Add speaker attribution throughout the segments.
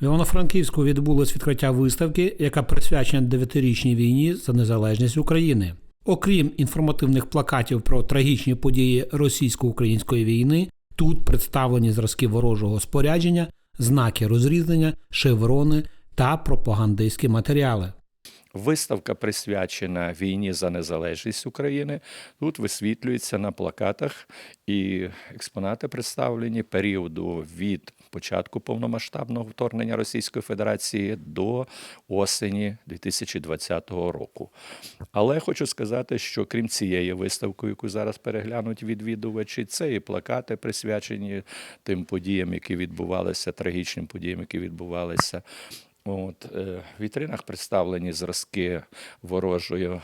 Speaker 1: В Івано-Франківську відбулось відкриття виставки, яка присвячена дев'ятирічній війні за незалежність України. Окрім інформативних плакатів про трагічні події російсько-української війни, тут представлені зразки ворожого спорядження, знаки розрізнення, шеврони та пропагандистські матеріали.
Speaker 2: Виставка присвячена війні за незалежність України. Тут висвітлюється на плакатах і експонати представлені періоду від початку повномасштабного вторгнення Російської Федерації до осені 2020 року. Але хочу сказати, що крім цієї виставки, яку зараз переглянуть відвідувачі, це і плакати присвячені тим подіям, які відбувалися, трагічним подіям, які відбувалися. От, е, в вітринах представлені зразки ворожої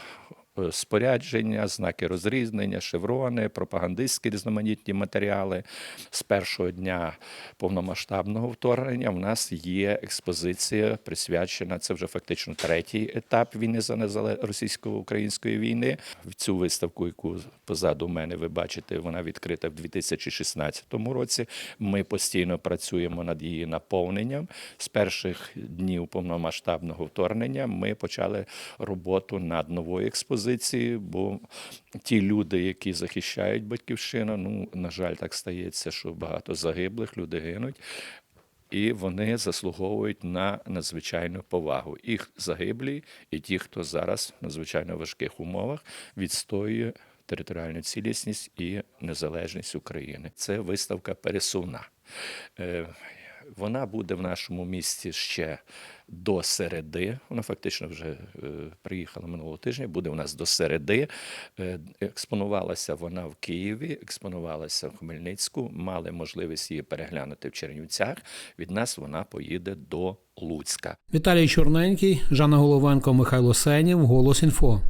Speaker 2: спорядження, знаки розрізнення, шеврони, пропагандистські різноманітні матеріали. З першого дня повномасштабного вторгнення в нас є експозиція, присвячена це вже фактично третій етап війни за незалежність російсько-української війни. В цю виставку, яку позаду мене ви бачите, вона відкрита в 2016 році. Ми постійно працюємо над її наповненням. З перших днів повномасштабного вторгнення ми почали роботу над новою експозицією, бо ті люди, які захищають батьківщину, ну на жаль, так стається, що багато загиблих люди гинуть. І вони заслуговують на надзвичайну повагу. І загиблі, і ті, хто зараз в надзвичайно важких умовах відстоює територіальну цілісність і незалежність України. Це виставка пересувна. Вона буде в нашому місті ще до середи. Вона фактично вже е, приїхала минулого тижня. Буде у нас до середи. Е, Експонувалася вона в Києві, експонувалася в Хмельницьку. Мали можливість її переглянути в Чернівцях. Від нас вона поїде до Луцька.
Speaker 1: Віталій Чорненький, Жанна Головенко, Михайло Сенів, Голос інфо.